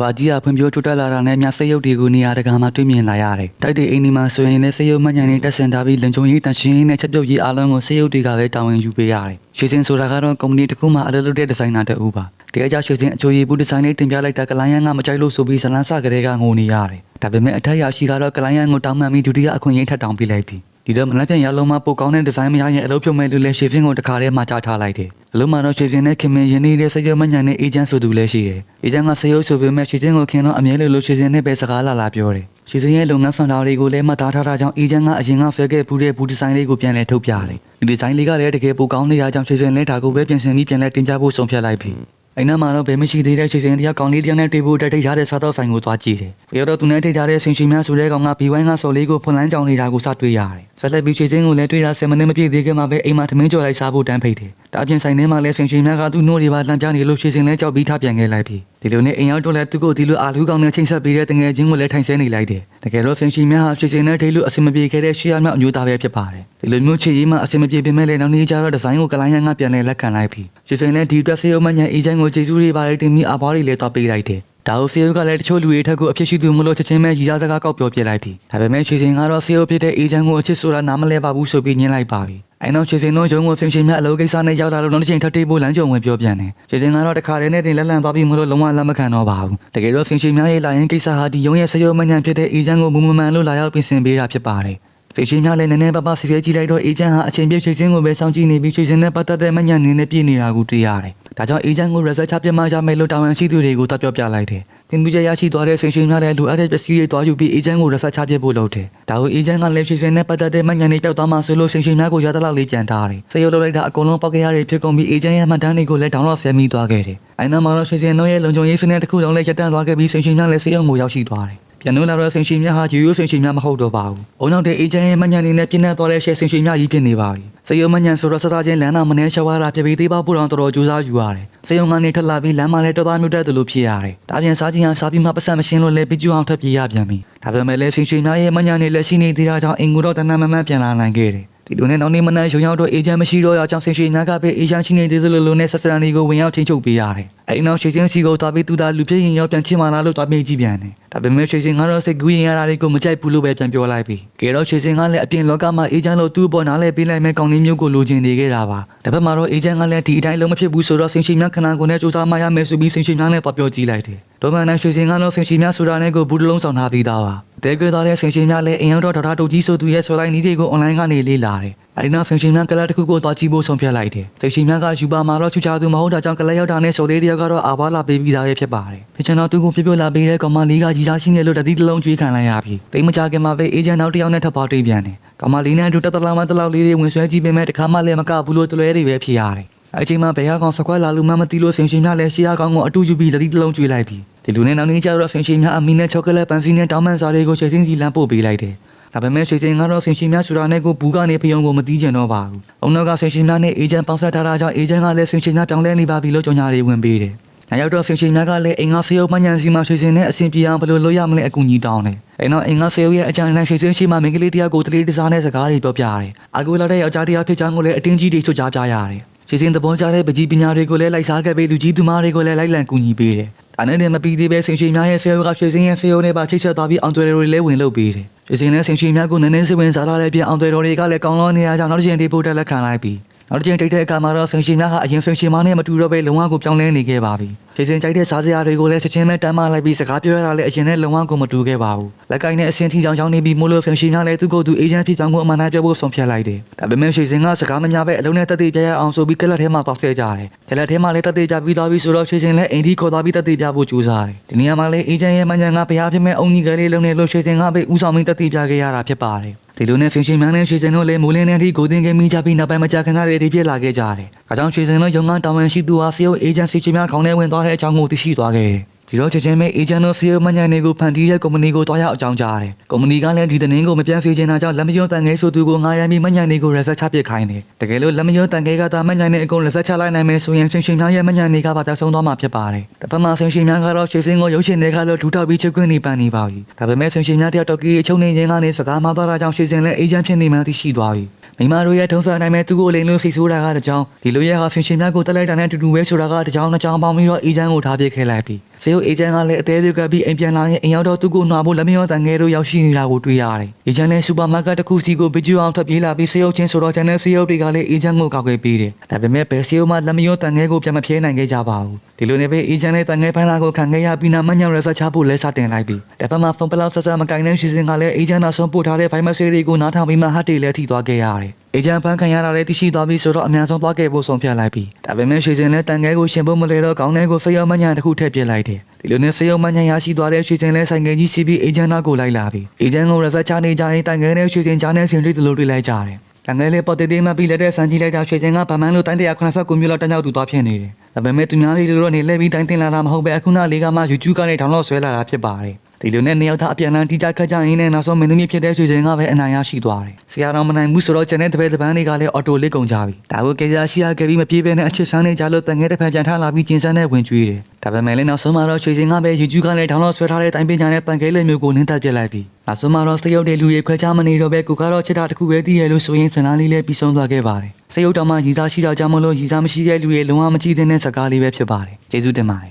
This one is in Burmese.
ဘာကြီးကဖွံ့ဖြိုးတိုးတက်လာတာနဲ့မြစက်ရုပ်တွေကိုနေရာတကာမှာတွေ့မြင်လာရတယ်။တိုက်တဲ့အိမ်ဒီမှာဆိုရင်လည်းစက်ရုပ်မှန်ညာနေတက်ဆင်ထားပြီးလုံခြုံရေးတန်ရှင်းရေးနဲ့ချက်ပြုတ်ရေးအားလုံးကိုစက်ရုပ်တွေကပဲတာဝန်ယူပေးရတယ်။ရွှေစင်ဆိုတာကတော့ကုမ္ပဏီတစ်ခုမှအလုပ်လုပ်တဲ့ဒီဇိုင်နာတအူပါ။တရားကြရွှေစင်အချိုရည်ဘူးဒီဇိုင်းလေးတင်ပြလိုက်တာကလိုင်းယန်ကမကြိုက်လို့ဆိုပြီးဇလန်းစကလေးကငိုနေရတယ်။ဒါပေမဲ့အထက်ရရှိကတော့ကလိုင်းယန်ကိုတောင်းပန်ပြီးဒုတိယအခွင့်အရေးထပ်တောင်းပေးလိုက်ပြီ။ ဒီတော့မနက်ဖြန်ရလုံးမပိုကောင်းတဲ့ဒီဇိုင်းမရရင်အလုပ်ဖြုတ်မဲ့လူလဲရွှေစင်ကိုတခါတည်းမှကြားထားလိုက်တယ်။အလုံးမှာတော့ရွှေစင်နဲ့ခင်မင်ရင်းနေတဲ့စက်ရုပ်မှန်ညာနေအေဂျင့်ဆိုသူလည်းရှိတယ်။အေဂျင့်ကစက်ရုပ်ဆိုပေမဲ့ရွှေစင်ကိုခင်တော့အမြဲလို့လို့ရွှေစင်နဲ့ပဲစကားလာလာပြောတယ်။ရွှေစင်ရဲ့လုပ်ငန်းဆောင်တာတွေကိုလည်းမှတ်သားထားတာကြောင့်အေဂျင့်ကအရင်ကဆွဲခဲ့ပူတဲ့ဘူးဒီဇိုင်းလေးကိုပြန်လဲထုတ်ပြတယ်။ဒီဒီဇိုင်းလေးကလည်းတကယ်ပိုကောင်းနေရကြောင်းရွှေစင်လည်းဒါကိုပဲပြင်ဆင်ပြီးပြန်လဲတင်ပြဖို့ဆုံးဖြတ်လိုက်ပြီ။အိမ်နာမှာတော့ဘယ်မရှိသေးတဲ့ရွှေစင်တယောက်ကောင်းလေးတယောက်နဲ့တွေ့ဖို့တက်ထိတ်ထားတဲ့စားတော့ဆိုင်ကိုသွားကြည့်တယ်။ပြီးတော့သူနဲ့ထိတ်ထားတဲ့ဆင်ရှင်များဆိုတဲ့ကောင်ကဘီဝိုင်းကစော်လေးကိုဖွန်လန်းကြောင်နေတာကိုစတွေ့ရတယ်။ ဆက်လက်ပြီးရွှေစင်ကိုလည်းတွေ့တာ10မိနစ်မပြည့်သေးခင်မှာပဲအိမ်မှာထမင်းကြော်လိုက်စားဖို့တန်းဖိတ်တယ်။ဒါအပြင်ဆိုင်ထဲမှာလည်းဆင်ရှင်များကသူ့နှိုးတွေပါလမ်းပြနေလို့ရွှေစင်လည်းကြောက်ပြီးထပြန်ခဲ့လိုက်ပြီ။ဒီလိုနဲ့အိမ်ရောက်တော့လည်းသူ့ကိုဒီလိုအာလူကောင်နဲ့ချိန်ဆက်ပေးတဲ့တငယ်ချင်းကိုလည်းထိုင်ဆဲနေလိုက်တယ်။တကယ်တော့ဆင်ရှင်များဟာရွှေစင်နဲ့ထိတ်လို့အဆင်မပြေခဲ့တဲ့ရှေ့ရမြောက်အမျိုးသားပဲဖြစ်ပါတယ်။ဒီလိုမျိုးချစ်ရေးမှအဆင်မပြေပေမဲ့လည်းနောက်နေ့ကျတော့ဒီဇိုင်းကိုကလိုင်းရန်ကပြန်လဲလက်ခံလိုက်ပြီ။ရွှေစင်လည်းဒီအတွက်စေယုံမညာအေဂျင့်ကိုကျေးဇူးတွေပါတယ်တင်ပြီးအဘွားတွေလည်းတော့ပေးလိုက်တယ်။ ဒါကိုဆေယုကလည်းတချို့လူတွေထက်ကိုအဖြစ်ရှိသူမလို့ချက်ချင်းပဲရီစားစကားကောက်ပြောပြလိုက်ပြီ။ဒါပေမဲ့ရွှေစင်ကတော့ဆေယုဖြစ်တဲ့အေဂျင့်ကိုအချစ်ဆိုတာနားမလဲပါဘူးဆိုပြီးညင်းလိုက်ပါပြီ။အဲနောက်ရွှေစင်တို့ရုံးကိုဆင်ရှင်မြတ်အလုပ်ကိစ္စနဲ့ရောက်လာလို့နောက်တစ်ချိန်ထပ်တေးဖို့လမ်းကြုံဝင်ပြောပြန်တယ်။ရွှေစင်ကတော့တခါတည်းနဲ့တင်လက်လန့်သွားပြီးမလို့လုံးဝလက်မခံတော့ပါဘူး။တကယ်တော့ဆင်ရှင်မြတ်ရဲ့လာရင်ကိစ္စဟာဒီရုံးရဲ့ဆေယုမညံဖြစ်တဲ့အေဂျင့်ကိုမူမမှန်လို့လာရောက်ပြင်ဆင်ပေးတာဖြစ်ပါတယ်။ဖေရှင်များလည်းနည်းနည်းပါးပါးဆဲဆဲကြည့်လိုက်တော့အေဂျင့်ဟာအချိန်ပြည့်ရွှေစင်ကိုပဲစောင့်ကြည့်နေပြီးရွှေစင်နဲ့ပတ်သက်တဲ့မညံနေနဲ့ပြည်နေတာကိုတွေ့ရတယ်။ ဒါကြောင့်အေဂျင့်ကို research ပြမရမယ်လို့တာဝန်ရှိသူတွေကိုတပြောပြလိုက်တယ်။သင်မှုကြရရှိသွားတဲ့ဆင်ရှင်များလည်းလူအပ်တဲ့ပစ္စည်းတွေတွားယူပြီးအေဂျင့်ကို research ပြဖို့လုပ်တယ်။ဒါကိုအေဂျင့်ကလည်းရွှေစင်နဲ့ပတ်သက်တဲ့မညံနေပြောက်သွားမှဆိုလို့ဆင်ရှင်များကိုရတဲ့လောက်လေးပြန်ထားတယ်။စေရုပ်လုပ်လိုက်တာအကုန်လုံးပောက်ကရတွေဖြစ်ကုန်ပြီးအေဂျင့်ရဲ့မှတ်တမ်းတွေကိုလည်း download ဆဲမိသွားခဲ့တယ်။အဲနောက်မှာတော့ရွှေစင်တို့ရဲ့လုံခြုံရေးစနစ်တစ်ခုလုံးလည်းရပ်တန့်သွားခဲ့ပြီးဆင်ရှင်များလည်းစေရုံကိုရောက်ရှိသွားတယ်။ ပြန်လို့လာတော့ဆင်ရှင်များဟာရိုးရိုးဆင်ရှင်များမဟုတ်တော့ပါဘူး။အုံနောက်တဲ့အေဂျင့်ရဲ့မညံနေနဲ့ပြင်းထန်သွားတဲ့ရှယ်ဆင်ရှင်များကြီးဖြစ်နေပါပြီ။စေယုံမညံဆိုတော့စသားချင်းလမ်းနာမနှဲရှောက်ရတာပြပြီးသေးပါဖို့တော့တော်တော်ကြိုးစားယူရတယ်။စေယုံကနေထွက်လာပြီးလမ်းမှာလည်းတော်သားမျိုးတက်တယ်လို့ဖြစ်ရတယ်။ဒါပြန်စားချင်းဟာစားပြီးမှပတ်စံမရှင်းလို့လည်းပြီးကျူအောင်ထွက်ပြေးရပြန်ပြီ။ဒါပေမဲ့လည်းဆင်ရှင်များရဲ့မညံနေလည်းရှိနေသေးတာကြောင့်အင်ကိုတော့တနမ်းမမှန်ပြန်လာနိုင်ခဲ့တယ်။ ဒီလိုနဲ့နောက်နေ့မနက်ရုံရောက်တော့အေဂျင့်မရှိတော့ရအောင်ဆင်ရှင်များကပဲအေဂျင့်ရှိနေသေးသလိုလိုနဲ့ဆက်စရန်တွေကိုဝင်ရောက်ချင်းချုပ်ပေးရတယ်။အဲဒီနောက်ရှေ့စင်းစီကိုသွားပြီးသူသားလူပြည့်ရင်ရောက်ပြန်ချင်မာလာလို့သွားမေးကြည့်ပြန်တယ်။ဒါပေမဲ့ရှေ့စင်းကတော့စိတ်ကူးရင်ရတာတွေကိုမကြိုက်ဘူးလို့ပဲပြန်ပြောလိုက်ပြီ။ကဲတော့ရှေ့စင်းကလည်းအပြင်လောကမှာအေဂျင့်လို့သူ့ပေါ်နားလဲပေးလိုက်မဲ့ကောင်းလေးမျိုးကိုလိုချင်နေခဲ့တာပါ။ဒါပေမဲ့တော့အေဂျင့်ကလည်းဒီအတိုင်းလုံးမဖြစ်ဘူးဆိုတော့ဆင်ရှင်များခဏကိုနဲ့စူးစမ်းမှရမယ်ဆိုပြီးဆင်ရှင်များနဲ့သွားပြောကြည့်လိုက်တယ်။ ဒေါမန်နဲ့ရွှေစင်ကတော့ဆင်ရှင်များဆိုတာနဲ့ကိုဘူးတလုံးဆောင်ထားပြီးသားပါ။တဲကွဲသားတဲ့ဆင်ရှင်များလည်းအင်ရောက်တော့ဒေါက်တာတုတ်ကြီးဆိုသူရဲ့ဆွဲလိုက်နည်းတွေကိုအွန်လိုင်းကနေလေ့လာတယ်။အဲဒီနောက်ဆင်ရှင်များကလပ်တစ်ခုကိုသွားကြည့်ဖို့ဆုံးဖြတ်လိုက်တယ်။ဆင်ရှင်များကယူပါမှာတော့ချူချာသူမဟုတ်တာကြောင့်ကလပ်ရောက်တာနဲ့ဆိုလေးတယောက်ကတော့အာဘာလာပေးပြီးသားရဲ့ဖြစ်ပါတယ်။ဖြစ်ချင်တော့သူကိုပြပြလာပေးတဲ့ကောင်မလေးကကြီးစားရှိနေလို့တတိတလုံးကျွေးခံလိုက်ရပြီ။တိတ်မကြခင်မှာပဲအေဂျင့်နောက်တစ်ယောက်နဲ့ထပ်ပါတွေ့ပြန်တယ်။ကောင်မလေးနဲ့အတူတက်တလောက်မှတလောက်လေးတွေဝင်ဆွဲကြည့်ပေမဲ့တခါမှလည်းမကဘူးလို့တလွဲတွေပဲဖြစ်ရတယ်။ အချိန်မှဘယ်ကောင်စကွက်လာလူမှမသိလို့ဆင်ရှင်များလည်းရှေးရကောင်ကိုအတူယူပြီးတတိတလုံးကျွေးလိုက်ပြီဒီလူနဲ့နောက်နေ့ကျတော့ဆင်ရှင်များအမီနဲ့ချောကလက်ပန်စီနဲ့တောင်းပန်စာတွေကိုရှယ်စင်းစီလမ်းပို့ပေးလိုက်တယ်ဒါပေမဲ့ရွှေစင်ကတော့ဆင်ရှင်များချူတာနဲ့ကိုဘူးကနေဖယုံကိုမတီးကျင်တော့ပါဘူး။အုံနောက်ကဆင်ရှင်များနဲ့အေဂျင့်ပေါင်းဆက်ထားတာကြောင့်အေဂျင့်ကလည်းဆင်ရှင်များပြောင်းလဲနေပါပြီလို့ကြော်ညာတွေဝင်ပေးတယ်။နောက်တော့ဆင်ရှင်များကလည်းအင်္ဂါဆေးရုံမှညံစီမှာရွှေစင်နဲ့အဆင်ပြေအောင်ဘယ်လိုလုပ်ရမလဲအကူအညီတောင်းတယ်။အဲနောက်အင်္ဂါဆေးရုံရဲ့အကြံဉာဏ်ရွှေစင်ရှိမှမင်္ဂလေးတရားကိုတလေးတစားနဲ့စကားတွေပြောပြရတယ်။အကူလာတဲ့ယောက်ျားတရားဖြစ်ချောင်းကိုလည်းအတင်းကြီးတွေချွတ်ကြားပြရတယ်။ ရွှေစင်သဘောကျတဲ့ပကြီးပညာတွေကိုလည်းလိုက်စားခဲ့ပြီးလူကြီးသူမတွေကိုလည်းလိုက်လံကူညီပေးတယ်။ဒါနဲ့တည်းမပြီးသေးပဲဆင်ရှင်များရဲ့ဆေးရုံကရွှေစင်ရဲ့ဆေးရုံနဲ့ပါချိတ်ဆက်သွားပြီးအောင်သွယ်တွေလည်းဝင်လုပ်ပေးတယ်။ရွှေစင်နဲ့ဆင်ရှင်များကိုနည်းနည်းစိတ်ဝင်စားလာတဲ့ပြင်အောင်သွယ်တော်တွေကလည်းကောင်းလောနေရကြောင်းနောက်တစ်ချိန်ဒီပို့တက်လက်ခံလိုက်ပြီး နောက်တစ်ချိန်တိတ်တဲ့အခါမှာတော့ဆင်ရှင်များကအရင်ဆင်ရှင်မနဲ့မတူတော့ပဲလုံဝကိုပြောင်းလဲနေခဲ့ပါပြီ။ရွှေစင်ကြိုက်တဲ့စားစရာတွေကိုလည်းချက်ချင်းပဲတမ်းမလိုက်ပြီးစကားပြောရတာလည်းအရင်နဲ့လုံဝကိုမတူခဲ့ပါဘူး။လက်ကိုင်းနဲ့အစင်းထီချောင်းချောင်းနေပြီးမို့လို့ဆင်ရှင်များလည်းသူ့ကိုယ်သူအေဂျင့်ဖြစ်ကြောင်းကိုအမှန်တမ်းပြောဖို့ဆုံးဖြတ်လိုက်တယ်။ဒါပေမဲ့ရွှေစင်ကစကားမများပဲအလုံးနဲ့တက်သေးပြရအောင်ဆိုပြီးကလပ်ထဲမှာတောက်ဆဲကြတယ်။ကလပ်ထဲမှာလည်းတက်သေးပြပြီးသွားပြီးဆိုတော့ရွှေစင်လည်းအိမ်ဒီခေါ်သွားပြီးတက်သေးပြဖို့ကြိုးစားတယ်။ဒီနေရာမှာလည်းအေဂျင့်ရဲ့မညာကဘုရားဖြစ်မဲ့အုံကြီးကလေးလုံးနဲ့လို့ရွှေစင်ကပဲဥဆောင်ပြီးတက်သေးပြခဲ့ရတာဖြစ်ပါတယ်။ ဒီလိုနဲ့ဆင်ရှင်များနဲ့ရွှေစင်တို့လည်းမိုးလင်းတဲ့အထိကိုတင်ကမိကြပြီးနောက်ပိုင်းမကြာခဏတွေဒီပြစ်လာခဲ့ကြတယ်။အဲကြောင့်ရွှေစင်တို့ရုံကတာဝန်ရှိသူဟာစီယိုအေဂျင့်စီချင်းများခေါင်းထဲဝင်သွားတဲ့အကြောင်းကိုသိရှိသွားခဲ့တယ်။ ဒီတော့ချက်ချင်းပဲအေဂျင့်တို့စီယိုမညာနေကိုဖန်တီးတဲ့ကုမ္ပဏီကိုတွားရောက်အကြောင်းကြားတယ်။ကုမ္ပဏီကလည်းဒီသတင်းကိုမပြန့်စေချင်တာကြောင့်လက်မယွတန်ငယ်ဆိုသူကိုငားရမ်းပြီးမညာနေကိုရက်ဆက်ချပစ်ခိုင်းတယ်။တကယ်လို့လက်မယွတန်ငယ်ကသာမညာနေအကုန်ရက်ဆက်ချလိုက်နိုင်မယ်ဆိုရင်ဆင်ရှင်များရဲ့မညာနေကပါပြောက်ဆုံးသွားမှာဖြစ်ပါတယ်။တပတ်မှဆင်ရှင်များကတော့ရွှေစင်ကိုရုပ်ရှင်တွေကလို့ဒူထောက်ပြီးချက်ခွင့်နေပန်နေပါပြီ။ဒါပေမဲ့ဆင်ရှင်များတယောက်တော့ကြီးအချုံနေခြင်းကနေစကားမသွားတာကြောင့်ရွှေစင်လည်းအေဂျင့်ဖြစ်နေမှသိရှိသွားပြီ။မိမတို့ရဲ့ထုံးစံနိုင်မဲ့သူ့ကိုလိန်လို့စိတ်ဆိုးတာကတကြောင်ဒီလိုရဲ့ဟာဆင်ရှင်များကိုတက်လိုက်တာနဲ့အတူတူပဲဆိုတာကတကြောင်နှစ်ကြောင်ပေါင်းပြီးတော့အေဂျင့်ကိုထားပစ်ခဲ့လိုက်ပြီ ဆေးရုံအေဂျင့်ကလည်းအသေးသေးကပ်ပြီးအိမ်ပြန်လာရင်အိမ်ရောက်တော့သူ့ကိုနှွာဖို့လက်မရောတန်ငယ်တို့ရောက်ရှိနေတာကိုတွေ့ရတယ်။အေဂျင့်လည်းစူပါမားကတ်တစ်ခုစီကိုဘီဂျူအောင်ထွက်ပြေးလာပြီးဆေးရုံချင်းဆိုတော့ကျန်တဲ့ဆေးရုံတွေကလည်းအေဂျင့်ကိုကောက်ွယ်ပေးတယ်။ဒါပေမဲ့ဘယ်ဆေးရုံမှလက်မရောတန်ငယ်ကိုပြန်မဖြေနိုင်ခဲ့ကြပါဘူး။ဒီလိုနဲ့ပဲအေဂျင့်လည်းတန်ငယ်ဖိုင်လာကိုခံခဲ့ရပြီးနောက်မညံရက်ဆက်ချဖို့လဲစတင်လိုက်ပြီးတပတ်မှာဖုန်းပလောက်ဆက်ဆက်မကင်တဲ့ရှီစင်ကလည်းအေဂျင့်နောက်ဆုံးပို့ထားတဲ့ Viber ဆေးတွေကိုနားထောင်ပြီးမှဟတ်တေလည်းထိသွားခဲ့ရတယ်။အေဂျင့်ဖန်ခံရတာလည်းသိရှိသွားပြီဆိုတော့အများဆုံးသွားခဲ့ဖို့ဆုံးဖြတ်လိုက်ပြီဒါပေမဲ့ရွှေစင်လည်းတန်ငယ်ကိုရှင်ဖို့မလဲတော့ကောင်းတဲ့ကိုစေရုံမညာတစ်ခုထည့်ပြစ်လိုက်တယ် ဒီလိုနဲ့စေရုံမညာရရှိသွားတဲ့ရွှေစင်လည်းဆိုင်ငယ်ကြီးစီးပြီးအေဂျင့်နောက်ကိုလိုက်လာပြီအေဂျင့်ကိုရက်ဆက်ချနေကြရင်တန်ငယ်နဲ့ရွှေစင်ကြားနဲ့ဆင်တွေ့တယ်လို့တွေ့လိုက်ကြတယ်တန်ငယ်လေးပေါ်တေးသေးမှပြီးလက်တဲ့ဆန်ကြီးလိုက်တာရွှေစင်ကဗမန်းလို့တိုင်း189မျိုးလောက်တန်းရောက်သူသွားဖြစ်နေတယ်ဒါပေမဲ့သူများလေးတို့နေလဲပြီးတိုင်းတင်လာတာမဟုတ်ပဲအခုနလေးကမှ YouTube ကနေ download ဆွဲလာတာဖြစ်ပါတယ် ဒီလိုနဲ့နှစ်ယောက်သားအပြန်အလှန်တိကျခတ်ကြရင်းနဲ့နောက်ဆုံးမင်းသမီးဖြစ်တဲ့ရွှေစင်ကပဲအနိုင်ရရှိသွားတယ်။ဆရာတော်မနိုင်ဘူးဆိုတော့ကျန်တဲ့တပည့်တပန်းတွေကလည်းအော်တိုလေးကုန်ကြပြီ။ဒါကိုကေစာရှိရခဲ့ပြီးမပြေးပဲနဲ့အချစ်ဆန်းနေကြလို့တန်ငယ်တစ်ဖက်ပြန်ထလာပြီးကျင်းစန်းနဲ့ဝင်ကျွေးတယ်။ဒါပေမဲ့လည်းနောက်ဆုံးမှာတော့ရွှေစင်ကပဲ YouTube ကလည်း download ဆွဲထားတဲ့တိုင်ပင်ညာနဲ့တန်ခဲလေးမျိုးကိုနင်းတက်ပြစ်လိုက်ပြီ။နောက်ဆုံးမှာတော့စရုပ်တွေလူတွေခွဲခြားမနေတော့ပဲကိုကတော့ချစ်တာတစ်ခုပဲတည်ရလို့ဆိုရင်စနာလေးလေးပြီးဆုံးသွားခဲ့ပါတယ်။စရုပ်တော်မှရည်သားရှိတော့ကြောင့်မလို့ရည်သားမရှိတဲ့လူတွေလုံးဝမကြည့်တဲ့စကားလေးပဲဖြစ်ပါတယ်။ကျေးဇူးတင်ပါတယ်